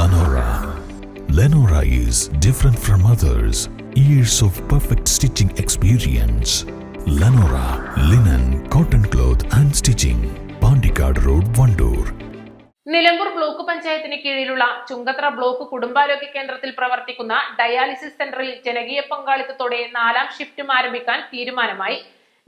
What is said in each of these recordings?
Lenora. Lenora is different from others. Years of perfect stitching experience. Lenora linen, cotton cloth and stitching. Pandikad Road, Vandoor. Nilambur block പഞ്ചായത്തിന് കീഴിലുള്ള Chungathara block കുടുംബാരോഗ്യ കേന്ദ്രത്തിൽ പ്രവർത്തിക്കുന്ന dialysis സെന്ററിൽ ജനകീയ പങ്കാളിത്തത്തോടെ നാലാം ഷിഫ്റ്റും ആരംഭിക്കാൻ തീരുമാനമായി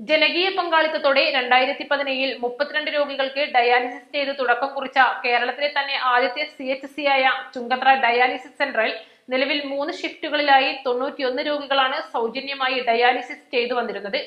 ജനകീയ പങ്കാളിത്തത്തോടെ രണ്ടായിരത്തി പതിനേഴിൽ മുപ്പത്തിരണ്ട് രോഗികൾക്ക് ഡയാലിസിസ് ചെയ്ത് തുടക്കം കുറിച്ച കേരളത്തിലെ തന്നെ ആദ്യത്തെ സി എച്ച് സി ആയ ചുങ്കത്ര ഡയാലിസിസ് സെന്ററിൽ നിലവിൽ മൂന്ന് ഷിഫ്റ്റുകളിലായി തൊണ്ണൂറ്റിയൊന്ന് രോഗികളാണ് സൗജന്യമായി ഡയാലിസിസ് ചെയ്തു വന്നിരുന്നത്.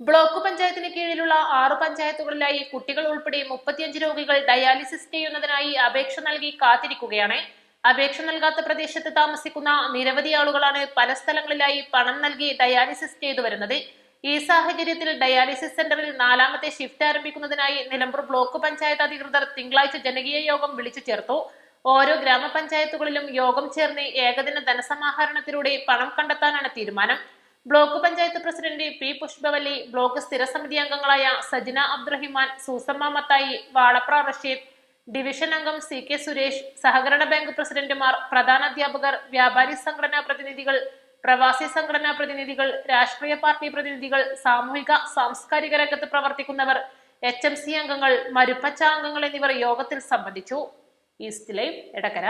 ബ്ലോക്ക് പഞ്ചായത്തിന് കീഴിലുള്ള ആറ് പഞ്ചായത്തുകളിലായി കുട്ടികൾ ഉൾപ്പെടെ മുപ്പത്തിയഞ്ച് രോഗികൾ ഡയാലിസിസ് ചെയ്യുന്നതിനായി അപേക്ഷ നൽകി കാത്തിരിക്കുകയാണ്. അപേക്ഷ നൽകാത്ത പ്രദേശത്ത് താമസിക്കുന്ന നിരവധി ആളുകളാണ് പല സ്ഥലങ്ങളിലായി പണം നൽകി ഡയാലിസിസ് ചെയ്തു വരുന്നത്. ഈ സാഹചര്യത്തിൽ ഡയാലിസിസ് സെന്ററിൽ നാലാമത്തെ ഷിഫ്റ്റ് ആരംഭിക്കുന്നതിനായി നിലമ്പൂർ ബ്ലോക്ക് പഞ്ചായത്ത് അധികൃതർ തിങ്കളാഴ്ച ജനകീയ യോഗം വിളിച്ചു ചേർത്തു. ഓരോ ഗ്രാമപഞ്ചായത്തുകളിലും യോഗം ചേർന്ന് ഏകദിന ധനസമാഹരണത്തിലൂടെ പണം കണ്ടെത്താനാണ് തീരുമാനം. Block panchayat president P Pushpavalli block സ്ഥിരസമിതി അംഗങ്ങളായ സജിന അബ്ദുറഹിമാൻ സൂസമ്മ മത്തായി വാളപ്ര റഷീദ് ഡിവിഷൻ അംഗം സി കെ സുരേഷ് സഹകരണ ബാങ്ക് പ്രസിഡന്റുമാർ പ്രധാനാധ്യാപകർ വ്യാപാരി സംഘടനാ പ്രതിനിധികൾ പ്രവാസി സംഘടനാ പ്രതിനിധികൾ രാഷ്ട്രീയ പാർട്ടി പ്രതിനിധികൾ സാമൂഹിക സാംസ്കാരിക രംഗത്ത് പ്രവർത്തിക്കുന്നവർ എച്ച് എം സി അംഗങ്ങൾ മരുപ്പച്ച അംഗങ്ങൾ എന്നിവർ യോഗത്തിൽ സംബന്ധിച്ചു. East live Edakkara